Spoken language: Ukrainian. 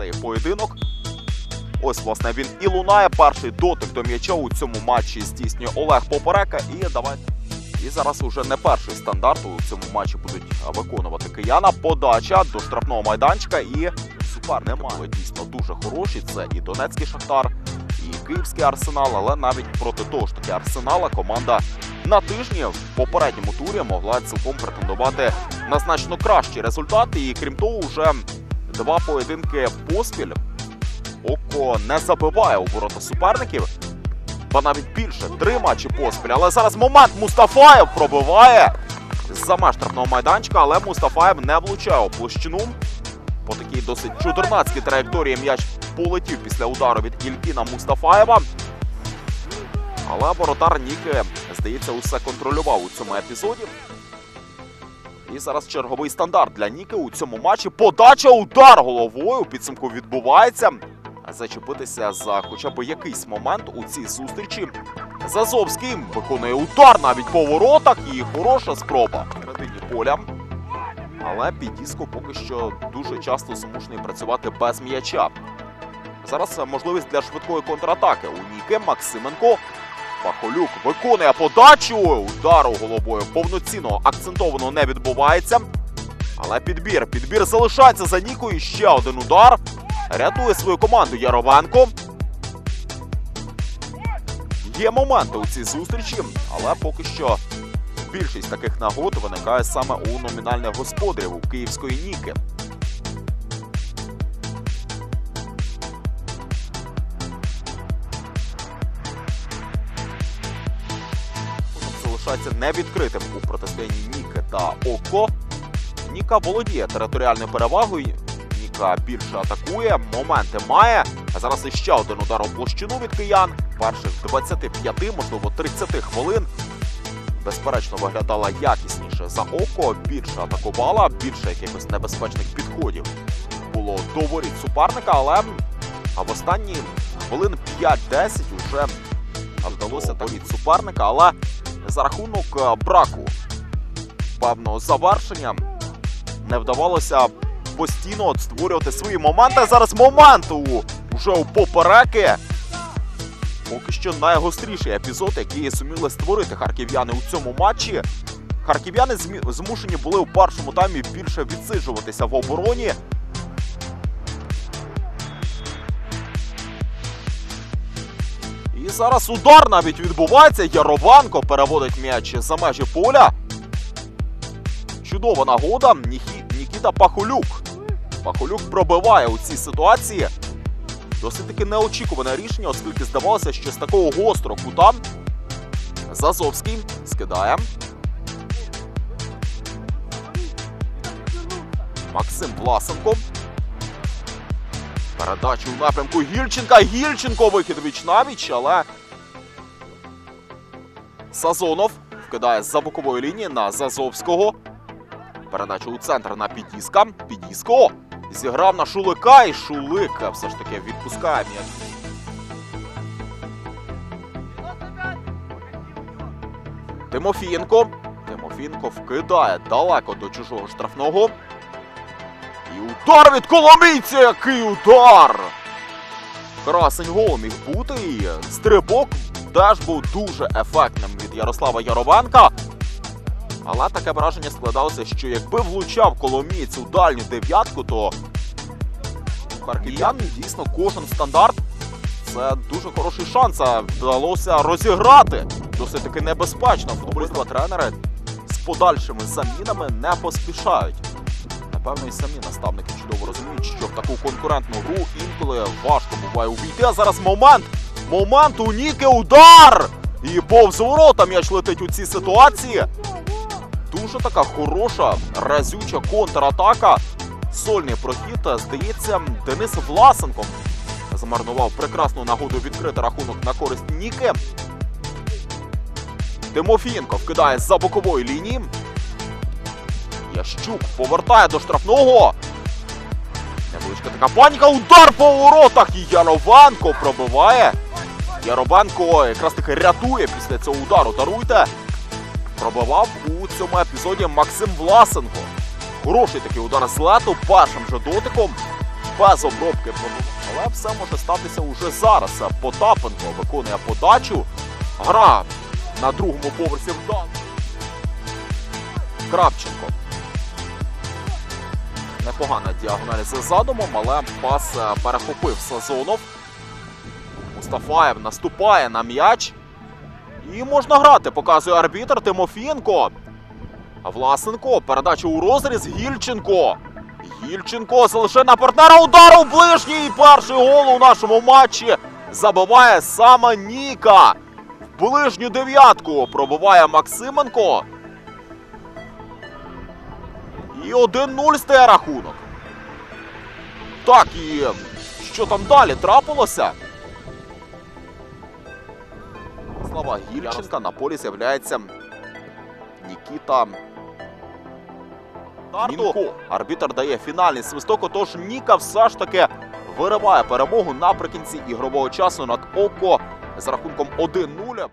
цей поєдинок. Ось, власне, він і лунає. Перший дотик до м'яча у цьому матчі здійснює Олег Поперека. І давайте. І зараз уже не перший стандарт у цьому матчі будуть виконувати кияна. Подача до штрафного майданчика і супер немає. Дійсно дуже хороші. Це і Донецький Шахтар, і Київський арсенал. Але навіть проти того ж таки арсенала команда на тижні в попередньому турі могла цілком претендувати на значно кращі результати. І крім того, вже два поєдинки поспіль. Око не забиває у ворота суперників. Ба навіть більше три матчі поспіль. Але зараз момент Мустафаєв пробиває за меж штрафного майданчика, але Мустафаєв не влучає у площину. По такій досить чудернацькій траєкторії м'яч полетів після удару від Ількіна Мустафаєва. Але воротар Ніки, здається, усе контролював у цьому епізоді. І зараз черговий стандарт для Ніки у цьому матчі. Подача удар головою. Підсумку відбувається. Зачепитися за хоча б якийсь момент у цій зустрічі. Зазовський виконує удар навіть по воротах і хороша спроба середині поля. Але Підіско поки що дуже часто змушений працювати без м'яча. Зараз можливість для швидкої контратаки у Ніки Максименко. Пахолюк виконує подачу. Удару головою повноцінно акцентовано не відбувається. Але підбір. Підбір залишається за Нікою. Ще один удар. Рятує свою команду Яровенко. Є моменти у цій зустрічі, але поки що більшість таких нагод виникає саме у номінальних господарів у Київської Ніки. Залишається невідкритим у протистоянні Ніки та Око. Ніка володіє територіальною перевагою. Ніка більше атакує, моменти має. А зараз іще один удар у площину від киян. Перших 25, можливо, 30 хвилин. Безперечно, виглядала якісніше за око, більше атакувала, більше якихось небезпечних підходів було до воріт суперника, але а в останні хвилин 5-10 вже вдалося воріт суперника, але за рахунок е, браку певного завершення не вдавалося постійно створювати свої моменти. Зараз момент у вже у попереки. Поки що найгостріший епізод, який зуміли створити харків'яни у цьому матчі. Харків'яни змушені були у першому таймі більше відсиджуватися в обороні. І зараз удар навіть відбувається. Ярованко переводить м'яч за межі поля. Чудова нагода. Нікіта Пахолюк. Пахолюк пробиває у цій ситуації. Досить таки неочікуване рішення, оскільки здавалося, що з такого гострого кута Зазовський скидає. Максим Власенко. Передача у напрямку Гільченка. Гільченко вихід віч навіч, але Сазонов вкидає з-за бокової лінії на Зазовського. Передача у центр на Підіска. Підіско зіграв на Шулика, і Шулик все ж таки відпускає м'яч. Тимофієнко. Тимофієнко вкидає далеко до чужого штрафного. І удар від Коломійця! Який удар! Красень гол міг бути і стрибок теж був дуже ефектним від Ярослава Яровенка. Але таке враження складалося, що якби влучав Коломієць у дальню дев'ятку, то харків'ян дійсно кожен стандарт це дуже хороший шанс. а Вдалося розіграти. Досить таки небезпечно. Футболісти тренери з подальшими замінами не поспішають. Напевно, і самі наставники чудово розуміють, що в таку конкурентну гру інколи важко буває увійти. А зараз момент. Момент у Ніки удар! І повз ворота м'яч летить у цій ситуації. Дуже така хороша, разюча контратака. Сольний прохід, здається, Денис Власенко замарнував прекрасну нагоду відкрити рахунок на користь Ніки. Тимофієнко вкидає з-за бокової лінії. Ящук повертає до штрафного. Невеличка така паніка. Удар по воротах. І Яровенко пробиває. Яровенко якраз таки рятує після цього удару. Даруйте. Пробивав у цьому епізоді Максим Власенко. Хороший такий удар з лету першим же дотиком. без обробки пробив. Але все може статися уже зараз. Потапенко виконує подачу. Гра на другому поверсі вдан. Крапченко. Непогана діагональ за задумом, але пас е, перехопив Сазонов. Мустафаєв наступає на м'яч. І можна грати, показує арбітр Тимофієнко. А Власенко, передача у розріз Гільченко. Гільченко залишає на партнера удар у ближній. Перший гол у нашому матчі забиває саме Ніка. В ближню дев'ятку пробиває Максименко. І 1-0 стає рахунок. Так, і що там далі трапилося? Слава Гільченка на полі з'являється Нікіта. Мінко. Арбітр дає фінальний свисток, отож Ніка все ж таки вириває перемогу наприкінці ігрового часу над Око з рахунком 1-0.